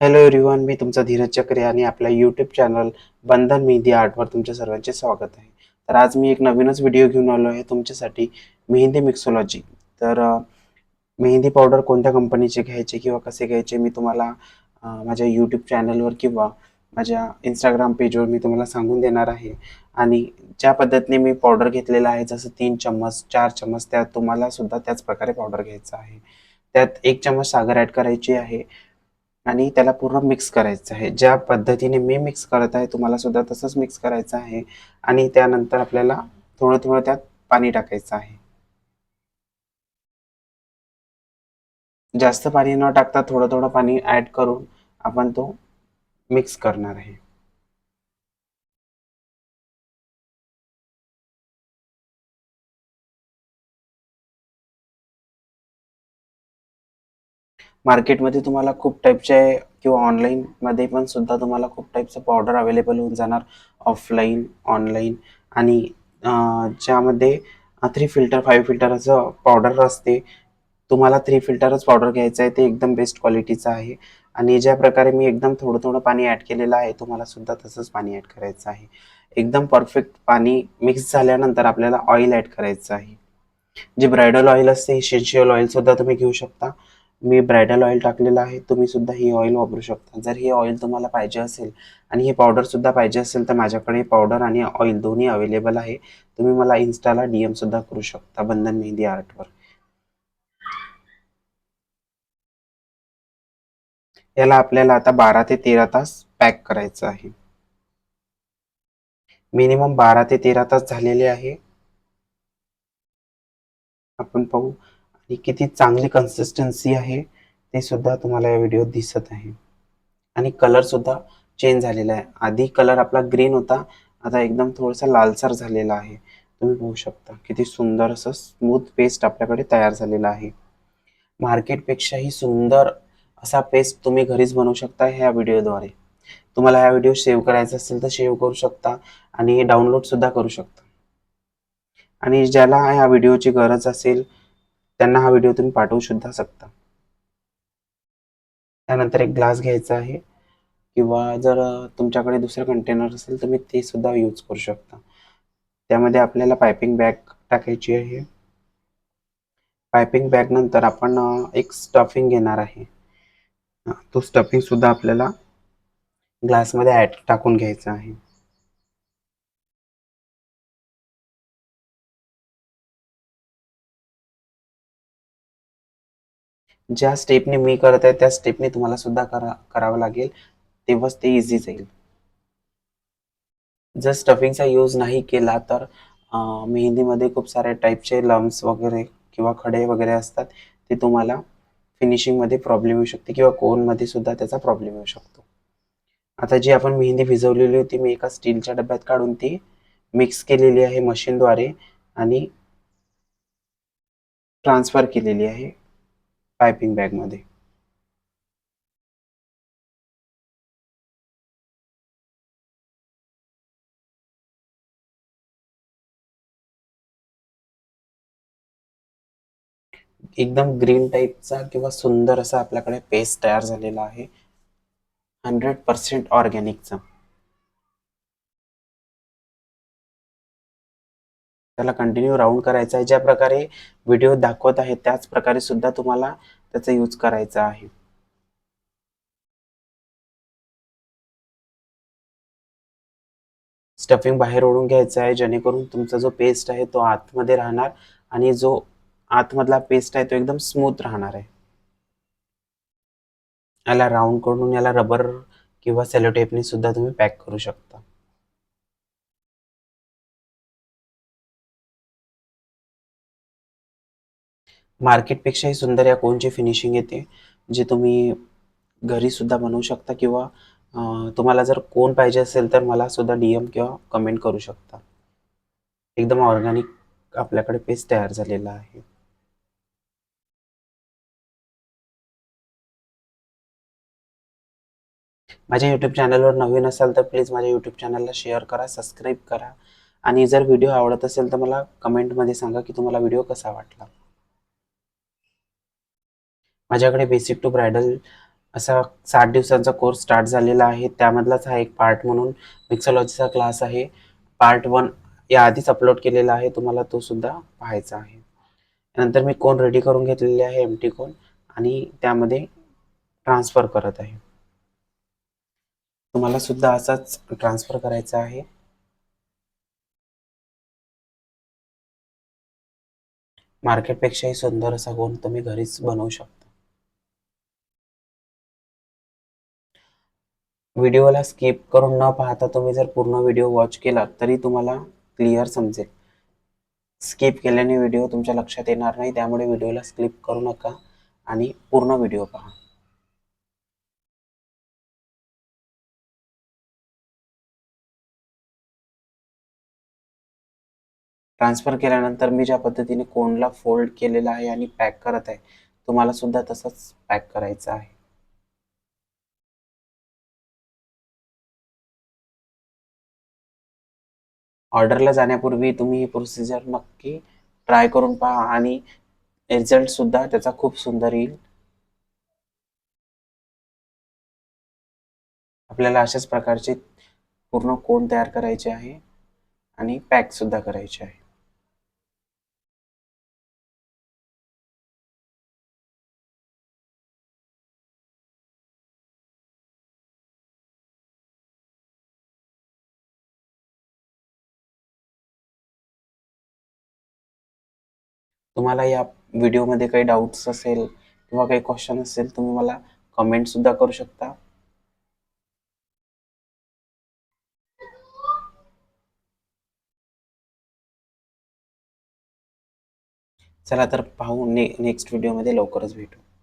Hello everyone मी तुमचा धीरज चक्रे आणि आपल्या यूट्यूब चॅनल बंधन मेहंदी आर्टवर तुमच्या सर्वांचे स्वागत आहे. तर आज मी एक नवीनच व्हिडिओ घेऊन आलो आहे तुमच्यासाठी मेहंदी मिक्सोलॉजी तर मेहंदी पावडर कोणत्या कंपनीचे घ्यायचे किंवा कसे घ्यायचे मी तुम्हाला माझ्या यूट्यूब चॅनलवर किंवा माझ्या इंस्टाग्राम पेजवर मी तुम्हाला सांगून देणार आहे. आणि ज्या पद्धतीने मी पावडर घेतलेला आहे जसं तीन चम्मच चार चम्मच त्यात तुम्हाला सुद्धा त्याच प्रकारे पावडर घ्यायचं आहे. त्यात एक चम्मच साखर ॲड करायची आहे. आणि त्याला पूर्ण मिक्स करायचं आहे. ज्या पद्धतीने मी मिक्स करत आहे तुम्हाला सुद्धा तसंच मिक्स करायचं आहे. आणि त्यानंतर आपल्याला थोडं थोडं त्यात पाणी टाकायचं आहे. जास्त पाणी न टाकता थोडं थोडं पाणी ॲड करून आपण तो मिक्स करणार आहे. मार्केटमध्ये तुम्हाला खूप टाईपचे किंवा ऑनलाईनमध्ये पण सुद्धा तुम्हाला खूप टाईपचं पावडर अवेलेबल होऊन जाणार ऑफलाईन ऑनलाईन आणि ज्यामध्ये थ्री फिल्टर फाईव्ह फिल्टर असं पावडर असते. तुम्हाला थ्री फिल्टरच पावडर घ्यायचं आहे ते एकदम बेस्ट क्वालिटीचं आहे. आणि ज्या प्रकारे मी एकदम थोडं थोडं पाणी ॲड केलेलं आहे तुम्हाला सुद्धा तसंच पाणी ॲड करायचं आहे. एकदम परफेक्ट पाणी मिक्स झाल्यानंतर आपल्याला ऑइल ॲड करायचं आहे. जे ब्रायडल ऑइल असते इसेन्शियल ऑइल सुद्धा तुम्ही घेऊ शकता. मी ब्रायडल ऑइल टाकलेलं आहे तुम्ही सुद्धा ही ऑइल वापरू शकता. जर हे ऑइल तुम्हाला पाहिजे असेल आणि हे पावडर सुद्धा पाहिजे असेल तर माझ्याकडे पावडर आणि ऑइल दोन्ही अवेलेबल आहे. तुम्ही मला इन्स्टाला डी सुद्धा करू शकता बंधन मेहंदी आर्टवर याला आपल्याला आता बारा ते तेरा तास पॅक करायचं आहे. मिनिमम बारा ते तेरा तास झालेले आहे. आपण पाहू. आणि किती चांगली कन्सिस्टन्सी आहे ते सुद्धा तुम्हाला या व्हिडिओत दिसत आहे. आणि कलर सुद्धा चेंज झालेला आहे. आधी कलर आपला ग्रीन होता आता एकदम थोडासा लालसर झालेला आहे. तुम्ही पाहू शकता किती सुंदर असं स्मूथ पेस्ट आपल्याकडे तयार झालेला आहे. मार्केटपेक्षाही सुंदर असा पेस्ट तुम्ही घरीच बनवू शकता ह्या व्हिडिओद्वारे तुम्हाला हा व्हिडिओ सेव्ह करायचा असेल तर सेव्ह करू शकता आणि डाउनलोड सुद्धा करू शकता. आणि ज्याला ह्या व्हिडिओची गरज असेल त्यांना हा व्हिडिओ तुम्ही पाठवू सुद्धा शकता. त्यानंतर एक ग्लास घ्यायचा आहे. किंवा जर तुमच्याकडे दुसरं कंटेनर असेल तर मी ते सुद्धा यूज करू शकता. त्यामध्ये आपल्याला पायपिंग बॅग टाकायची आहे. पायपिंग बॅग नंतर आपण एक स्टफिंग घेणार आहे. तो स्टफिंग सुद्धा आपल्याला ग्लासमध्ये ॲड टाकून घ्यायचा आहे. ज्या स्टेपने मी करत आहे त्या स्टेपने तुम्हाला सुद्धा करा करावं लागेल. तेव्हाच ते इझी जाईल. जर स्टफिंगचा यूज नाही केला तर मेहंदीमध्ये खूप साऱ्या टाईपचे लम्स वगैरे किंवा खडे वगैरे असतात ते तुम्हाला फिनिशिंगमध्ये प्रॉब्लेम येऊ शकते किंवा कोनमध्ये सुद्धा त्याचा प्रॉब्लेम येऊ शकतो. आता जी आपण मेहंदी भिजवलेली होती मी एका स्टीलच्या डब्यात काढून ती मिक्स केलेली आहे मशीनद्वारे आणि ट्रान्सफर केलेली आहे. पायपिंग बॅगमध्ये एकदम ग्रीन टाईपचा किंवा सुंदर असा आपल्याकडे पेस्ट तयार झालेला आहे. हंड्रेड पर्सेंट ऑर्गॅनिकचा. त्याला कंटिन्यू राऊंड करायचा आहे. ज्या प्रकारे व्हिडिओ दाखवत आहे त्याच प्रकारे सुद्धा तुम्हाला त्याचा यूज करायचा आहे. स्टफिंग बाहेर ओढून घ्यायचं आहे जेणेकरून तुमचा जो पेस्ट आहे तो आतमध्ये राहणार आणि जो आतमधला पेस्ट आहे तो एकदम स्मूथ राहणार आहे. याला राऊंड करून याला रबर किंवा सेलोटेपने सुद्धा तुम्ही पॅक करू शकता. मार्केटपेक्षाही सुंदर या कोनची फिनिशिंग येते जे तुम्ही घरीसुद्धा बनवू शकता किंवा तुम्हाला जर कोण पाहिजे असेल तर मला सुद्धा डी एम किंवा कमेंट करू शकता. एकदम ऑर्गॅनिक आपल्याकडे पेस्ट तयार झालेला आहे. माझ्या यूट्यूब चॅनलवर नवीन असाल तर प्लीज माझ्या यूट्यूब चॅनलला शेअर करा सबस्क्राईब करा. आणि जर व्हिडिओ आवडत असेल तर मला कमेंटमध्ये सांगा की तुम्हाला व्हिडिओ कसा वाटला. माझ्याकडे बेसिक टू ब्रायडल असा साठ दिवसांचा कोर्स स्टार्ट झालेला आहे. त्यामधलाच हा एक पार्ट म्हणून मिक्सॉलॉजीचा क्लास आहे. पार्ट वन या आधीच अपलोड केलेला आहे. तुम्हाला तो सुद्धा पाहायचा आहे. नंतर मी कोण रेडी करून घेतलेले आहे? एम टी कोण? आणि त्यामध्ये ट्रान्सफर करत आहे. तुम्हाला सुद्धा असाच ट्रान्सफर करायचा आहे. मार्केटपेक्षाही सुंदर असा कोण तुम्ही घरीच बनवू शकता. व्हिडिओला स्किप करून न पाहता तुम्ही जर पूर्ण व्हिडिओ वॉच केला तरी तुम्हाला क्लिअर समजेल. स्किप केल्याने व्हिडिओ तुमच्या लक्षात येणार नाही त्यामुळे व्हिडिओला स्किप करू नका आणि पूर्ण व्हिडिओ पहा. ट्रान्सफर केल्यानंतर मी ज्या पद्धतीने कोणला फोल्ड केलेला आहे आणि पॅक करत आहे तुम्हाला सुद्धा तसंच पॅक करायचं आहे. ऑर्डरला जाण्यापूर्वी तुम्ही ही प्रोसिजर नक्की ट्राय करून पहा आणि रिझल्ट सुद्धा त्याचा खूप सुंदर येईल. आपल्याला अशाच प्रकारचे पूर्ण कोण तयार करायचे आहे आणि पॅक सुद्धा करायचे आहे. तुम्हाला या व्हिडिओमध्ये काही डाऊट्स असेल किंवा काही क्वेश्चन असेल तुम्ही मला कमेंट सुद्धा करू शकता. चला तर पाहू ने नेक्स्ट व्हिडिओमध्ये लवकरच भेटू.